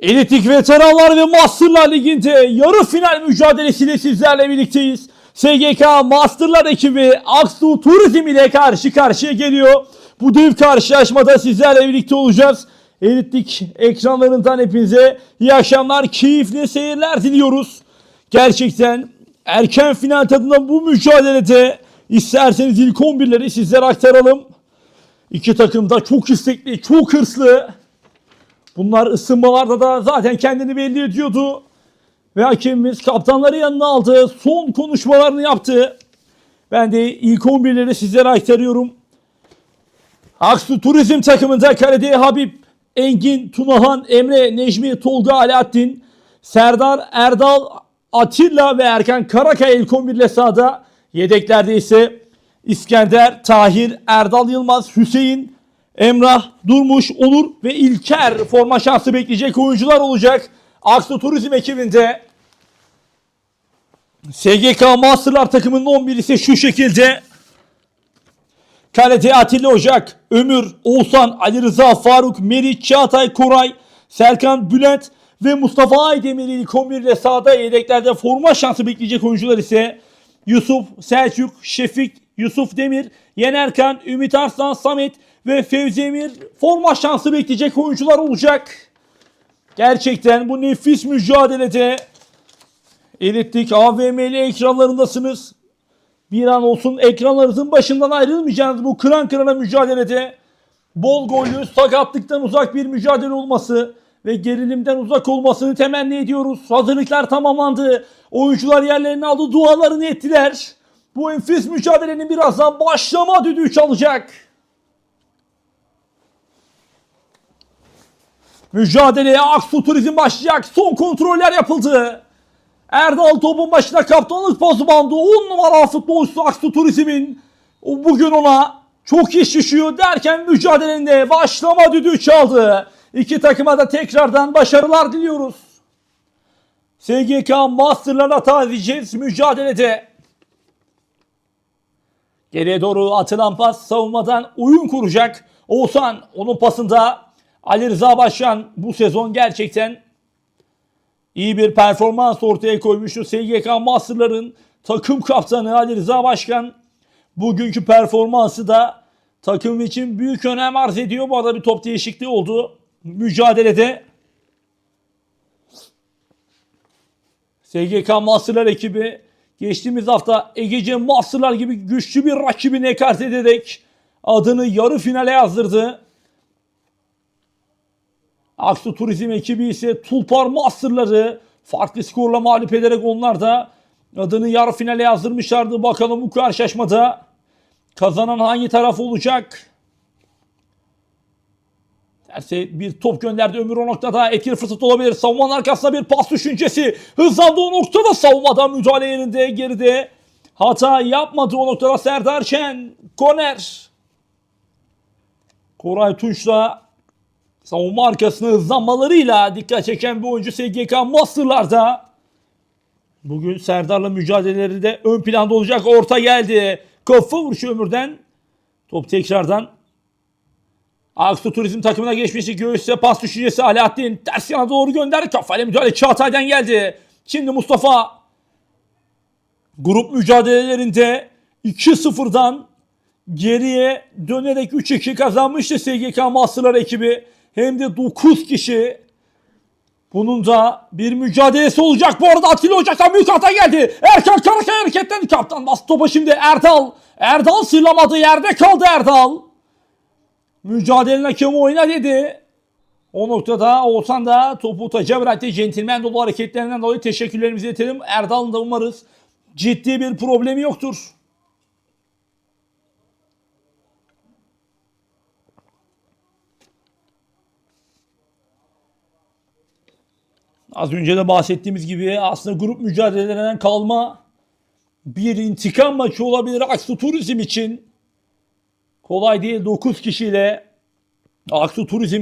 Elitik veteranlar ve Masterlar Ligi'nde yarı final mücadelesiyle sizlerle birlikteyiz. SGK Masterlar ekibi Aksu Turizm ile karşı karşıya geliyor. Bu dev karşılaşmada sizlerle birlikte olacağız. Elitlik ekranlarından hepinize iyi akşamlar, keyifli seyirler diliyoruz. Gerçekten erken final tadında bu mücadelede isterseniz ilk 11'leri sizlere aktaralım. İki takım da çok istekli, çok hırslı. Bunlar ısınmalarda da zaten kendini belli ediyordu. Ve hakemimiz kaptanları yanına aldı. Son konuşmalarını yaptı. Ben de ilk 11'leri sizlere aktarıyorum. Aksu Turizm takımında kalede Habib, Engin, Tunahan, Emre, Necmi, Tolga, Alaaddin, Serdar, Erdal, Atilla ve Erkan Karakaya ilk 11 ile sahada. Yedeklerde ise İskender, Tahir, Erdal Yılmaz, Hüseyin, Emrah, Durmuş, Onur ve İlker forma şansı bekleyecek oyuncular olacak. Aksu Turizm ekibinde SGK Masterlar takımının 11 ise şu şekilde. Kalede Atilla Ocak, Ömür, Oğuzhan, Ali Rıza, Faruk, Meriç, Çağatay, Koray, Serkan, Bülent ve Mustafa Aydemir ilk 11 ile sahada yedeklerde forma şansı bekleyecek oyuncular ise Yusuf, Selçuk, Şefik, Yusuf Demir, Yenerkan, Ümit Arslan, Samet ve Fevzi Emir forma şansı bekleyecek oyuncular olacak. Gerçekten bu nefis mücadelede Elitlik AVM'li ekranlarındasınız. Bir an olsun ekranlarınızın başından ayrılmayacağınız bu kıran kırana mücadelede bol gollü, sakatlıktan uzak bir mücadele olması ve gerilimden uzak olmasını temenni ediyoruz. Hazırlıklar tamamlandı. Oyuncular yerlerini aldı, dualarını ettiler. Bu enfes mücadelenin birazdan başlama düdüğü çalacak. Mücadeleye Aksu Turizm başlayacak. Son kontroller yapıldı. Erdal topun başına kaptanlık pozu bandı. 10 numara futbolcusu Aksu Turizm'in. Bugün ona çok iş düşüyor derken mücadelenin de başlama düdüğü çaldı. İki takıma da tekrardan başarılar diliyoruz. SGK Master'larla taziyeceğiz mücadelede. Geriye doğru atılan pas savunmadan oyun kuracak. Oğuzhan onun pasında Ali Rıza Başkan bu sezon gerçekten iyi bir performans ortaya koymuştu. SGK Master'ların takım kaptanı Ali Rıza Başkan bugünkü performansı da takım için büyük önem arz ediyor. Bu arada bir top değişikliği oldu mücadelede. SGK Master'lar ekibi geçtiğimiz hafta Egece Master'lar gibi güçlü bir rakibini ekart ederek adını yarı finale yazdırdı. Aksu Turizm ekibi ise Tulpar Master'ları farklı skorla mağlup ederek onlar da adını yarı finale yazdırmışlardı. Bakalım bu karşılaşmada kazanan hangi taraf olacak? Terse bir top gönderdi Ömür o noktada etkili fırsat olabilir. Savunmanın arkasına bir pas düşüncesi. Hızlandı o noktada savunmadan müdahale yerinde geride. Hata yapmadı o noktada Serdar Şen. Koner. Koray Tunç'la savunma arkasına hızlanmalarıyla dikkat çeken bir oyuncu SGK Master'larda. Bugün Serdar'la mücadeleleri de ön planda olacak. Orta geldi. Kafa vuruşu Ömür'den. Top tekrardan Aksu Turizm takımına geçmişti. Göğüste pas düşüncesi Alaaddin. Ters yana doğru gönderdi. Kafayla müdahale Çağatay'dan geldi. Şimdi Mustafa. Grup mücadelelerinde 2-0'dan geriye dönerek 3-2 kazanmıştı SGK Masterlar ekibi. Hem de 9 kişi. Bunun da bir mücadelesi olacak. Bu arada Atilla Ocak'tan büyük hata geldi. Erkan Karakaya hareketten kaptan bastı topa şimdi Erdal. Erdal sırlamadı yerde kaldı Erdal. Mücadelenin hakemi oyna dedi. O noktada Oğuzhan da topu taca bıraktı. Centilmen dolu hareketlerinden dolayı teşekkürlerimizi iletelim. Erdal'ın da umarız ciddi bir problemi yoktur. Az önce de bahsettiğimiz gibi aslında grup mücadelelerinden kalma bir intikam maçı olabilir Aksu Turizm için. Kolay değil 9 kişiyle Aksu Turizm